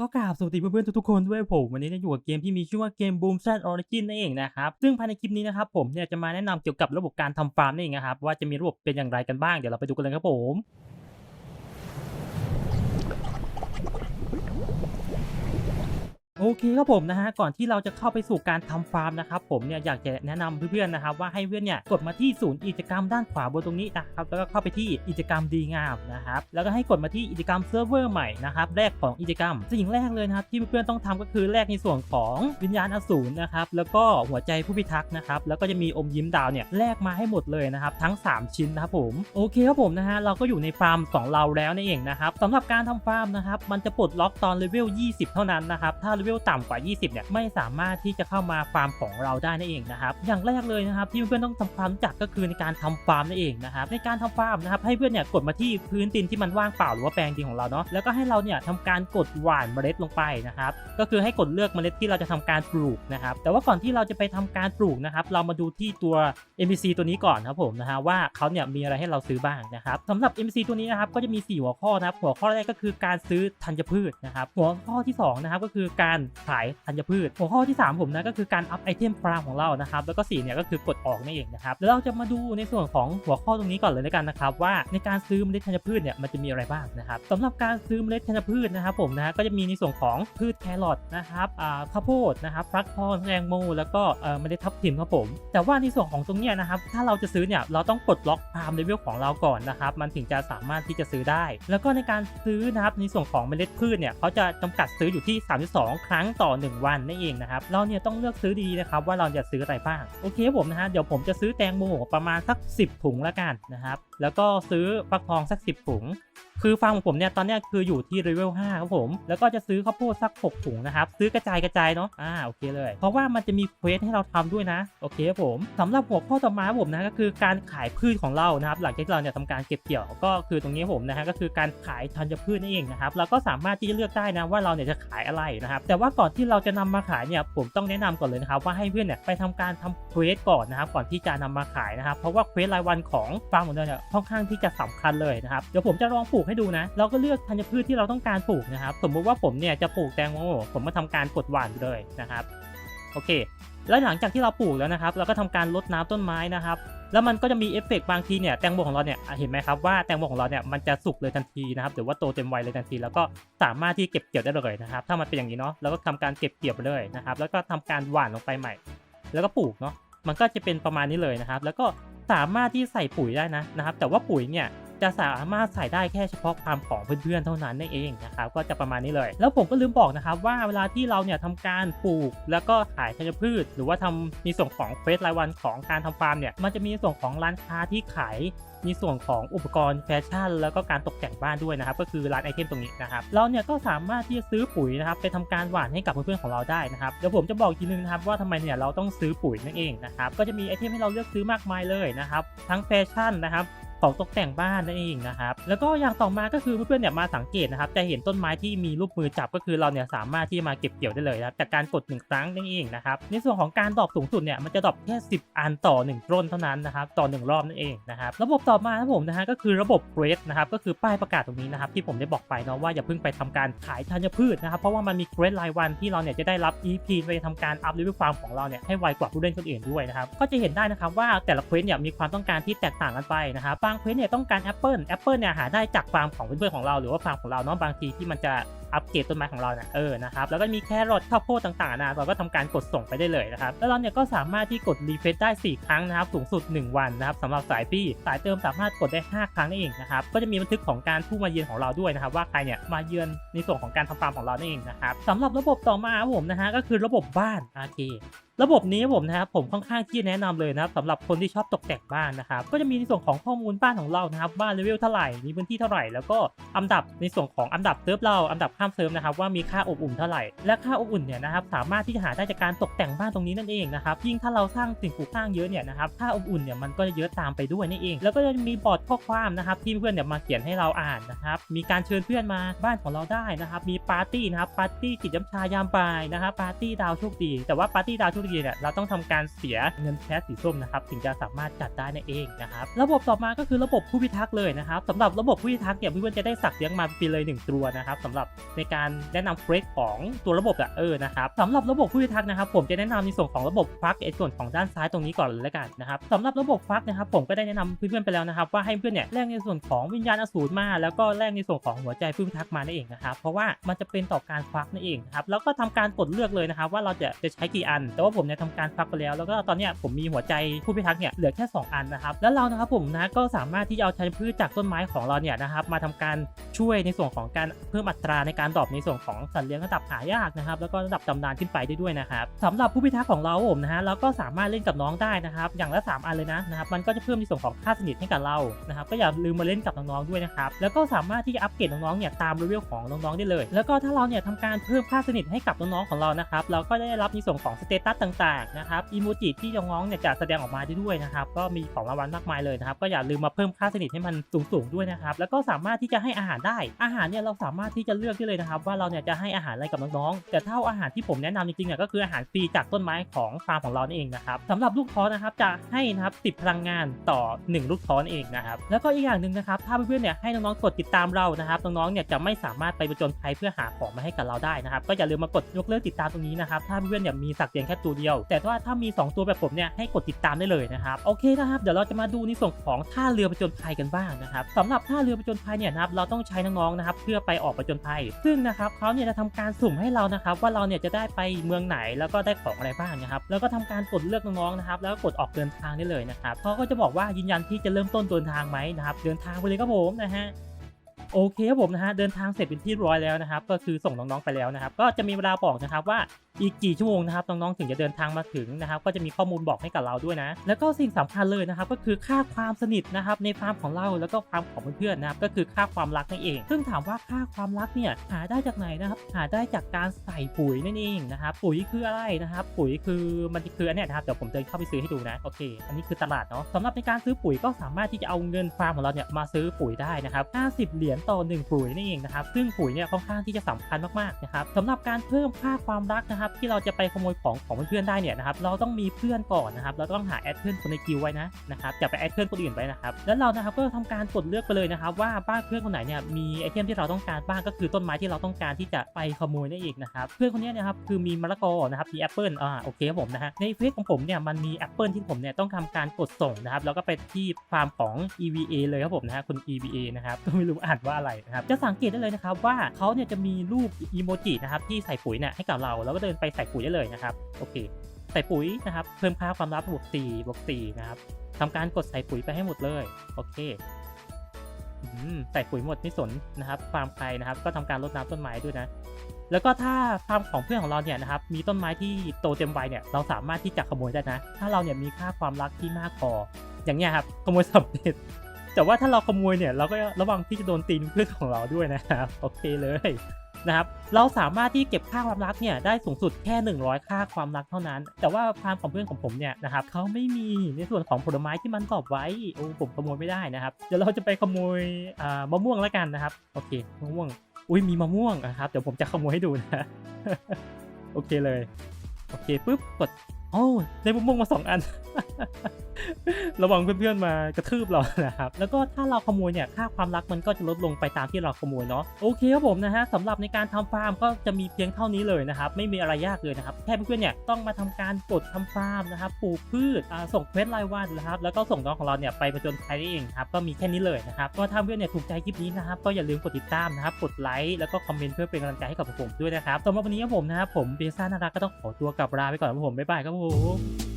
ก็กราบสวัสดีเพื่อนๆทุกๆคนด้วยผมวันนี้จะอยู่กับเกมที่มีชื่อว่าเกม Boom s a t Origin นั่นเองนะครับซึ่งภายในคลิปนี้นะครับผมเนี่ยจะมาแนะนำเกี่ยวกับระบบการทำฟาร์มนั่นเองนะครับว่าจะมีระบบเป็นอย่างไรกันบ้างเดี๋ยวเราไปดูกันเลยครับผม โอเคครับผมนะฮะก่อนที่เราจะเข้าไปสู่การทำฟาร์มนะครับผมเนี่ยอยากจะแนะนำเพื่อนๆนะครับว่าให้เพื่อนเนี่ยกดมาที่ศูนย์กิจกรรมด้านขวาบนตรงนี้นะครับแล้วก็เข้าไปที่กิจกรรมดีงามนะครับแล้วก็ให้กดมาที่กิจกรรมเซิร์ฟเวอร์ใหม่นะครับแรกของกิจกรรมสิ่งแรกเลยนะครับที่เพื่อนๆต้องทำก็คือแรกในส่วนของวิญญาณอสูรนะครับแล้วก็หัวใจผู้พิทักษ์นะครับแล้วก็จะมีอมยิ้มดาวเนี่ยแลกมาให้หมดเลยนะครับทั้ง 3 ชิ้นนะครับผมโอเคครับผมนะฮะเราก็อยู่ในฟาร์มของเราแล้วนั่เองนะครับสำหรับการทำฟาร์มนะครับมันจะปลดล็อกตอนเลเวล 20 เท่านั้นนะครับถ้าเลเวลต่ำกว่า 20 เนี่ย ไม่สามารถที่จะเข้ามาฟาร์มของเราได้นั่นเองนะครับ อย่างแรกเลยนะครับที่เพื่อนต้องทำความรู้จักก็คือในการทำฟาร์มนั่นเองนะครับ ในการทำฟาร์มนะครับให้เพื่อนเนี่ยกดมาที่พื้นดินที่มันว่างเปล่าหรือว่าแปลงดินของเราเนาะ แล้วก็ให้เราเนี่ยทำการกดหว่านเมล็ดลงไปนะครับ ก็คือให้กดเลือกเมล็ดที่เราจะทำการปลูกนะครับ แต่ว่าก่อนที่เราจะไปทำการปลูกนะครับ เรามาดูที่ตัว NPC ตัวนี้ก่อนครับผมนะฮะว่าเขาเนี่ยมีอะไรให้เราซื้อบ้างนะครับสำหรับ NPC ตัวนี้นะครับก็จะมี 4 หัวข้อนะครับหัวข้อแรกก็คือการซื้อธัญพืชนะครับหัวข้อที่สองนะครับก็คือการขายธัญพืช หัวข้อที่ 3 ผมนะก็คือการอัพไอเทมฟาร์มของเรานะครับแล้วก็4เนี่ยก็คือกดออกนั่นเองนะครับแล้วเราจะมาดูในส่วนของหัวข้อตรงนี้ก่อนเลยแล้วกันนะครับว่าในการซื้อเมล็ดธัญพืชเนี่ยมันจะมีอะไรบ้างนะครับสำหรับการซื้อเมล็ดธัญพืชนะครับผมนะฮะก็จะมีในส่วนของพืชแครอทนะครับข้าวโพดนะครับฟักทองแตงโมแล้วก็เมล็ดทับทิมครับผม แต่ว่าในส่วนของตรงเนี้ยนะครับถ้าเราจะซื้อเนี่ยเราต้องปลดล็อกฟาร์มเลเวลของเราก่อนนะครับมันถึงจะสามารถที่จะซื้อได้ แล้วก็ในการซื้อนะครับในส่วนของเมล็ดพืชเนี่ยเขาจะจำกัดซื้ออยู่ที่ 32ครั้งต่อ 1 วันนั่นเองนะครับเราเนี่ยต้องเลือกซื้อดีนะครับว่าเราจะซื้ออะไรบ้างโอเคผมนะฮะเดี๋ยวผมจะซื้อแตงโมประมาณสัก 10 ถุงละกันนะครับแล้วก็ซื้อฟักทองสัก 10 ถุง คือฟาร์มของผมเนี่ยตอนนี้คืออยู่ที่เลเวล5ครับผม แล้วก็จะซื้อข้าวโพดสัก 6 ถุงนะครับ ซื้อกระจายกระจายเนาะอ่าโอเคเลย เพราะว่ามันจะมีเควสให้เราทำด้วยนะ โอเคครับผมสำหรับหัวข้อต่อมาผมนะก็คือการขายพืชของเรานะครับ หลังจากที่เราเนี่ยทำการเก็บเกี่ยวก็คือตรงนี้ผมนะฮะก็คือการขายธัญพืชนั่นเองนะครับเราก็สามารถที่จะเลือกได้นะว่าเราเนี่ยจะขายอะไรนะครับแต่ว่าก่อนที่เราจะนำมาขายเนี่ยผมต้องแนะนำก่อนเลยนะครับว่าให้เพื่อนเนี่ยไปทำการทำเควสก่อนนะครับก่อนที่จะนำมาขายนะครับเพราะว่าเควสรายวันของฟาร์มของเราเนี่ยค่อนข้างที่จะสำคัญเลยนะครับเดี๋ยวผมจะลองปลูกให้ดูนะ เราก็เลือกธัญพืชที่เราต้องการปลูกนะครับ สมมุติว่าผมเนี่ยจะปลูกแตงโมผมมาทำการกดหว่านเลยนะครับ โอเค แล้วหลังจากที่เราปลูกแล้วนะครับ เราก็ทำการรดน้ำต้นไม้นะครับ แล้วมันก็จะมีเอฟเฟกต์บางทีเนี่ยแตงโมของเราเนี่ยเห็นไหมครับว่าแตงโมของเราเนี่ยมันจะสุกเลยทันทีนะครับหรือว่าโตเต็มวัยเลยทันที แล้วก็สามารถที่เก็บเกี่ยวได้เลยนะครับ ถ้ามันเป็นอย่างนี้เนาะแล้วก็ทำการเก็บเกี่ยวไปเลยนะครับ แล้วก็ทำการหว่านลงไปใหม่ แล้วก็ปลูกเนาะมันก็จะเป็นประมาณนี้เลยนะครับ แล้วก็สามารถที่ใส่ปุ๋ยได้นะนะครับ แต่ว่าปุ๋ยเนี่ย จะสามารถใส่ได้แค่เฉพาะความของเพื่อนๆเท่านั้นนั่นเองนะครับก็จะประมาณนี้เลย แล้วผมก็ลืมบอกนะครับว่าเวลาที่เราเนี่ยทำการปลูก แล้วก็ขายธัญพืช หรือว่าทำในส่วนของเฟสรายวันของการทำฟาร์มเนี่ยมันจะมีส่วนของร้านค้าที่ขายในส่วนของอุปกรณ์แฟชั่น แล้วก็การตกแต่งบ้านด้วยนะครับ ก็คือร้านไอเทมตรงนี้นะครับ เราเนี่ยก็สามารถที่จะซื้อปุ๋ยนะครับไปทำการหว่านให้กับเพื่อนๆของเราได้นะครับเดี๋ยวผมจะบอกอีกทีนึงนะครับว่าทำไมเนี่ยเราต้องซื้อปุ๋ยนั่นเองนะครับก็จะมีไอเทมให้เราเลือกซื้อมากมายเลยนะครับ ทั้งแฟชั่นนะครับ ของตกแต่งบ้านนั่นเองนะครับแล้วก็อย่างต่อมาก็คือเพื่อนๆเนี่ยมาสังเกตนะครับจะเห็นต้นไม้ที่มีรูปมือจับก็คือเราเนี่ยสามารถที่จะมาเก็บเกี่ยวได้เลยนะครับจากการกดหนึ่งครั้งนั่นเองนะครับในส่วนของการดรอปสูงสุดเนี่ยมันจะดรอปแค่ 10 อันต่อ 1 ต้นเท่านั้นนะครับต่อ 1 รอบนั่นเองนะครับระบบต่อมาครับผมนะฮะก็คือระบบเกรดนะครับก็คือป้ายประกาศตรงนี้นะครับที่ผมได้บอกไปเนาะว่าอย่าเพิ่งไปทำการขายธัญพืชนะครับเพราะว่ามันมีเกรดรายวันที่เราเนี่ยจะได้รับ EP ไปทำการอัพเลเวลฟาร์มของเราเนี่ยให้ไวกว่าผู้เล่นคนอื่นด้วยนะครับก็จะเห็นได้นะครับว่าแต่ละเควสเนี่ยมีความต้องการที่แตกต่างกันไปนะครับางเควสเนี่ยต้องการแอปเปิลแอปเปิลเนี่ยหาได้จากฟาร์มของเพื่อนๆของเราหรือว่าฟาร์มของเราเนาะบางทีที่มันจะอัปเกรดต้นไม้ของเราเนี่ยเออนะครับแล้วก็มีแครอทข้าวโพดต่างๆนะเราก็ทำการกดส่งไปได้เลยนะครับแล้วเราเนี่ยก็สามารถที่กดรีเฟรชได้ 4 ครั้งนะครับสูงสุด 1 วันนะครับสำหรับสายปี้สายเติมสามารถกดได้ 5 ครั้งนั่นเองนะครับก็จะมีบันทึกของการผู้มาเยือนของเราด้วยนะครับว่าใครเนี่ยมาเยือนในส่วนของการทำฟาร์มของเรานั่นเองนะครับสำหรับระบบต่อมาผมนะฮะก็คือระบบบ้านโอเค ระบบนี้ผมนะครับผมค่อนข้างที่จะแนะนำเลยนะครับสำหรับคนที่ชอบตกแต่งบ้านนะครับก็จะมีในส่วนของข้อมูลบ้านของเรานะครับว่าเลเวลเท่าไหร่มีพื้นที่เท่าไหร่แล้วก็อันดับในส่วนของอันดับเซิร์ฟเราอันดับข้ามเซิร์ฟนะครับว่ามีค่าอบอุ่นเท่าไหร่และค่าอบอุ่นเนี่ยนะครับสามารถที่จะหาได้จากการตกแต่งบ้านตรงนี้นั่นเองนะครับยิ่งถ้าเราสร้างสิ่งปลูกสร้างเยอะเนี่ยนะครับค่าอบอุ่นเนี่ยมันก็จะเยอะตามไปด้วยนี่เอง แล้วก็จะมีบอร์ดข้อความนะครับที่เพื่อนเนี่ยมาเขียนให้เราอ่านนะครับมีการเชิญเพื่อนมาบ้านของเราได้นะครับมีปาร์ตี้นะครับปาร์ตี้จิตน้ำชายามบ่ายนะครับปาร์ตี้ดาวโชคดีแต่ว่าปาร์ตี้ดาวโชคดีดีเนี่ยเราต้องทำการเสียเงินแคสสีส้มนะครับถึงจะสามารถจัดได้นั่นเองนะครับระบบต่อมาก็คือระบบผู้พิทักษ์เลยนะครับสำหรับระบบผู้พิทักษ์เนี่ยเพื่อนๆจะได้สักเลี้ยงมาฟรีเลยหนึ่งตัวนะครับสำหรับในการแนะนำเฟรชของตัวระบบอะเออนะครับสำหรับระบบผู้พิทักษ์นะครับผมจะแนะนำในส่วนของระบบฟักไอ้ส่วนของด้านซ้ายตรงนี้ก่อนเลยละกันนะครับสำหรับระบบฟักนะครับผมก็ได้แนะนำเพื่อนๆไปแล้วนะครับว่าให้เพื่อนเนี่ยแลกในส่วนของวิญญาณอสูรมา แล้วก็แลกในส่วนของหัวใจผู้พิทักษ์มานั่นเองนะครับเพราะว่ามันจะเป็นต่อการฟักนั่นเองครับแล้วก็ทำการกดเลือกเลยนะครับว่าเราจะจะใช้กี่อันแต่ว่าผมเนี่ยทำการฟักไปแล้ว แล้วก็ตอนเนี้ยผมมีหัวใจผู้พิทักษ์เนี่ยเหลือแค่ 2 อันนะครับ แล้วเรานะครับผมนะก็สามารถที่จะเอาชัยพืชจากต้นไม้ของเราเนี่ยนะครับมาทำการช่วยในส่วนของการเพิ่มอัตราในการดรอปในส่วนของสัตว์เลี้ยงระดับหายากนะครับ แล้วก็ระดับตำนานขึ้นไปได้ด้วยนะครับสำหรับผู้พิทักษ์ของเราผมนะฮะเราก็สามารถเล่นกับน้องได้นะครับ อย่างละ 3 อันเลยนะนะครับ มันก็จะเพิ่มในส่วนของค่าสนิทให้กับเรานะครับ ก็อย่าลืมมาเล่นกับน้องๆด้วยนะครับ แล้วก็สามารถที่จะอัปเกรดน้องๆเนี่ยตามเลเวลของน้องๆได้เลย แล้วก็ถ้าเราเนี่ยทำการเพิ่มค่าสนิทให้กับน้องๆของเรานะครับ เราก็ได้รับในส่วนของสเตตัสต่างๆนะครับอีโมจิที่น้องๆเนี่ยจะแสดงออกมาได้ด้วยนะครับก็มีของรางวัลมากมายเลยนะครับก็อย่าลืมมาเพิ่มค่าสนิทให้มันสูงๆด้วยนะครับแล้วก็สามารถที่จะให้อาหารได้ อาหารเนี่ยเราสามารถที่จะเลือกได้เลยนะครับว่าเราเนี่ยจะให้อาหารอะไรกับน้องๆแต่ถ้าอาหารที่ผมแนะนำจริงๆเนี่ยก็คืออาหารฟรีจากต้นไม้ของฟาร์มของเราเองนะครับสำหรับลูกท้อนะครับจะให้นะครับ10พลังงานต่อ 1 ลูกท้อนนเองนะครับแล้วก็อีกอย่างหนึ่งนะครับถ้าเพื่อนๆเนี่ยให้น้องๆกดติดตามเรานะครับน้องๆเนี่ยจะไม่สามารถไปประจนภัยเพื่อหาของมาให้กับเราได้นะครับก็อย่าลืมมากดยกเลิกติดตามตรงนี้นะครับถ้าเพื่อนๆเนี่ยมีสักเพียงแค่ตัวเดียว แต่ว่าถ้ามี 2 ตัวแบบผมเนี่ยให้กดติดตามได้เลยนะครับโอเคนะครับ เดี๋ยวเราจะมาดูในส่วนของท่าเรือประจนภัยกันบ้างนะครับสำหรับท่าเรือประจนภัยเนี่ยนะครับเราต้องใช้น้องๆนะครับเพื่อไปออกประจนภัย ซึ่งนะครับเขาเนี่ยจะทำการสุ่มให้เรานะครับว่าเราเนี่ยจะได้ไปเมืองไหนแล้วก็ได้ของอะไรบ้างนะครับแล้วก็ทำการกดเลือกน้องๆนะครับแล้วก็กดออกเดินทางได้เลยนะครับเขาก็จะบอกว่ายืนยันที่จะเริ่มต้นเดินทางไหมนะครับเดินทางไปเลยครับผมนะฮะ โอเคครับผมนะฮะเดินทางเสร็จเป็นที่ร้อยแล้วนะครับ ก็คือส่งน้องๆไปแล้วนะครับ ก็จะมีเวลาบอกนะครับว่าอีกกี่ชั่วโมงนะครับน้องๆถึงจะเดินทางมาถึงนะครับ ก็จะมีข้อมูลบอกให้กับเราด้วยนะ แล้วก็สิ่งสำคัญเลยนะครับ ก็คือค่าความสนิทนะครับในฟาร์มของเราแล้วก็ฟาร์มของเพื่อนๆนะครับ ก็คือค่าความรักนั่นเอง ซึ่งถามว่าค่าความรักเนี่ยหาได้จากไหนนะครับ หาได้จากการใส่ปุ๋ยนั่นเองนะครับ ปุ๋ยคืออะไรนะครับ ปุ๋ยคือมันคืออันนี้นะครับเดี๋ยวผมจะเข้าไปซื้อให้ดูนะโอเค อันนี้คือตลาดเนาะสำหรับในการซื้อปุ๋ยก็สามารถที่จะเอาเงินฟาร์มของเราเนี่ยมาซื้อปุ๋ยได้นะครับ50 เหรียญต่อ 1 ปุ๋ยนั่นเองนะครับซึ่งปุ๋ยเนี่ยค่อนข้างที่จะสำคัญมากๆนะครับสำหรับการเพิ่มค่าความรักนะครับที่เราจะไปขโมยของของเพื่อนๆได้เนี่ยนะครับเราต้องมีเพื่อนก่อนนะครับเราต้องหาแอดเพื่อนคนในกิลไว้นะนะครับอย่าไปแอดเพื่อนคนอื่นไปนะครับแล้วเรานะครับก็ทำการกดเลือกไปเลยนะครับว่าบ้านเพื่อนคนไหนเนี่ยมีไอเทมที่เราต้องการบ้างก็คือต้นไม้ที่เราต้องการที่จะไปขโมยนั่นเองนะครับเพื่อนคนนี้นะครับคือมีมะละกอนะครับมีแอปเปิลอ่าโอเคครับผมนะฮะในเฟซของผมเนี่ยมันมีแอปเปิลที่ผมเนี่ยต้องทำการกดส่งนะครับแล้วก็ไปที่ฟาร์มของ EVA เลยครับผมนะฮะคุณ EVA นะครับก็ไม่รู้อ่านว่าอะไรนะครับจะสังเกตได้เลยนะครับว่าเขาเนี่ยจะมีรูปอีโมจินะครับที่ใส่ปุ๋ยเนี่ยให้กับเราแล้วก็เดินไปใส่ปุ๋ยได้เลยนะครับโอเค ใส่ปุ๋ยนะครับเพิ่มค่าความลับบวก4บวก4นะครับทำการกดใส่ปุ๋ยไปให้หมดเลยโอเคใส่ปุ๋ยหมดไม่สนนะครับฟาร์มใครนะครับ ก็ทำการรดน้ำต้นไม้ด้วยนะ แล้วก็ถ้าฟาร์มของเพื่อนของเราเนี่ยนะครับ มีต้นไม้ที่โตเต็มวัยเนี่ย เราสามารถที่จะขโมยได้นะ ถ้าเราเนี่ยมีค่าความรักที่มากพอ อย่างเงี้ยครับ ขโมยสำเร็จ แต่ว่าถ้าเราขโมยเนี่ยเราก็ระวังที่จะโดนตีนเพื่อนของเราด้วยนะครับโอเคเลยนะครับเราสามารถที่เก็บค่าความรักเนี่ยได้สูงสุดแค่ 100 ค่าความรักเท่านั้น แต่ว่าฟาร์มของเพื่อนของผมเนี่ยนะครับเขาไม่มีในส่วนของผลไม้ที่มันตอบไว้โอ้ผมขโมยไม่ได้นะครับเดี๋ยวเราจะไปขโมยมะม่วงแล้วกันนะครับโอเคมะม่วงอุ้ยมีมะม่วงนะครับเดี๋ยวผมจะขโมยให้ดูนะโอเคเลยโอเคปุ๊บกดโอ้ได้มะม่วงมาสองอัน ระวังเพื่อนๆมากระทืบเรานะครับ แล้วก็ถ้าเราขโมยเนี่ยค่าความรักมันก็จะลดลงไปตามที่เราขโมยเนาะโอเคครับผมนะฮะสำหรับในการทำฟาร์มก็จะมีเพียงเท่านี้เลยนะครับไม่มีอะไรยากเลยนะครับแค่เพื่อนๆเนี่ยต้องมาทำการกดทำฟาร์มนะครับปลูกพืชส่งเควสรายวันนะครับแล้วก็ส่งน้องของเราเนี่ยไปประจนภัยได้เองครับก็มีแค่นี้เลยนะครับก็ถ้าเพื่อนเนี่ยถูกใจคลิปนี้นะครับก็อย่าลืมกดติดตามนะครับกดไลค์แล้วก็คอมเมนต์เพื่อเป็นกำลังใจให้กับผมด้วยนะครับสำหรับวันนี้ครับผมนะครับผมเบซ่านารักก็ต้องขอตัวกลับลาไปก่อนครับผมบ๊ายบายครับผม